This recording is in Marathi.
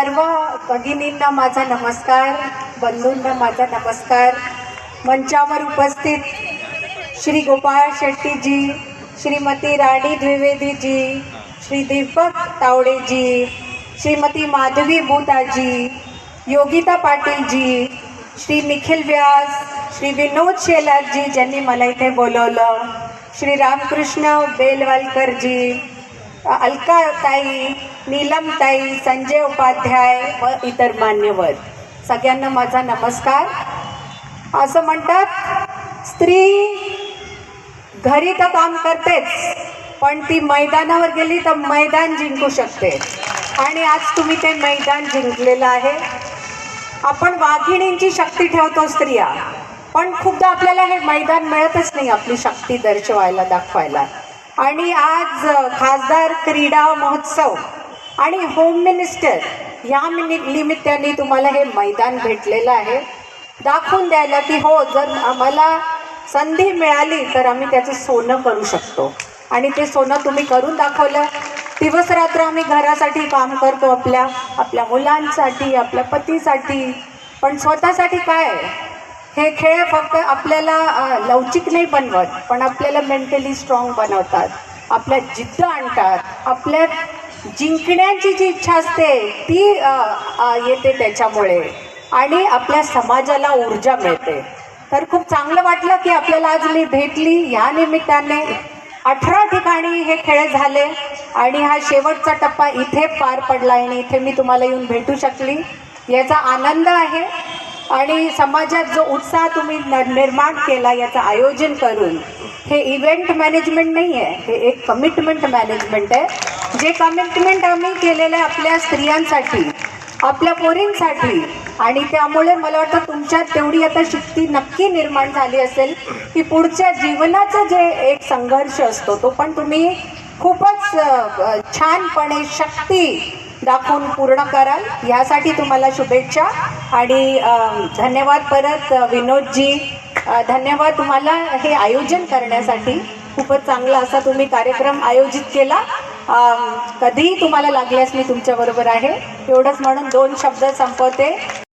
सर्व भगिनींना माझा नमस्कार बंधूंना माझा नमस्कार. मंचावर उपस्थित श्री गोपाळ शेट्टीजी श्रीमती राणी द्विवेदीजी श्री दीपक तावडेजी श्रीमती माधवी भूताजी योगिता पाटीलजी श्री निखिल व्यास श्री विनोद शेलारजी ज्यांनी मला इथे बोलवलं श्री रामकृष्ण बेलवालकरजी अलकाताई नीलमताई संजय उपाध्याय व इतर मान्यवर. सगळ्यांना माझा नमस्कार. असं म्हणतात स्त्री घरी तर काम करतेच पण ती मैदानावर गेली तर मैदान जिंकू शकते. आणि आज तुम्ही ते मैदान जिंकलेलं आहे. आपण वाघिणींची शक्ती ठेवतो स्त्रिया पण खूपदा आपल्याला हे मैदान मिळतच नाही आपली शक्ती दर्शवायला दाखवायला. आणि आज खासदार क्रीडा महोत्सव आणि होम मिनिस्टर या मिनि- निमित्ताने तुम्हाला हे मैदान भेटलेलं आहे. दाखवून द्यायला की हो जर आम्हाला संधी मिळाली तर आम्ही त्याचं सोनं करू शकतो. आणि ते सोनं तुम्ही करून दाखवलं. दिवसरात्र आम्ही घरासाठी काम करतो आपल्या आपल्या मुलांसाठी आपल्या पतीसाठी. पण स्वतःसाठी काय आहे? हे खेळ फक्त आपल्याला लवचिक नाही बनवत पण आपल्याला मेंटली स्ट्रॉंग बनवतात. आपल्यात जिद्द आणतात. आपल्यात जिंकण्याची जी इच्छा असते ती येते त्याच्यामुळे. आणि आपल्या समाजाला ऊर्जा मिळते. तर खूप चांगलं वाटलं की आपल्याला आज मी भेटली ह्या निमित्ताने अठरा ठिकाणी हे खेळ झाले. आणि हा शेवटचा टप्पा इथे पार पडला आणि इथे मी तुम्हाला येऊन भेटू शकली. याचा आनंद आहे. आणि समाजात जो उत्साह तुम्ही न- निर्माण केला याचं आयोजन करून हे इव्हेंट मॅनेजमेंट नाही आहे हे एक कमिटमेंट मॅनेजमेंट आहे. जे कमिटमेंट आम्ही केलेलं आहे आपल्या स्त्रियांसाठी आपल्या पोरींसाठी आणि त्यामुळे मला वाटतं तुमच्यात तेवढी आता शक्ती नक्की निर्माण झाली असेल की पुढच्या जीवनाचा जे एक संघर्ष असतो तो पण तुम्ही खूपच छानपणे शक्ती दाखवून पूर्ण कराल. ह्यासाठी तुम्हाला शुभेच्छा. आणि धन्यवाद परत विनोदजी. धन्यवाद तुम्हाला हे आयोजन करण्यासाठी. खूपच चांगला असा तुम्ही कार्यक्रम आयोजित केला. कधीही तुम्हाला लागल्यास मी तुमच्याबरोबर आहे. एवढंच म्हणून दोन शब्द संपवते.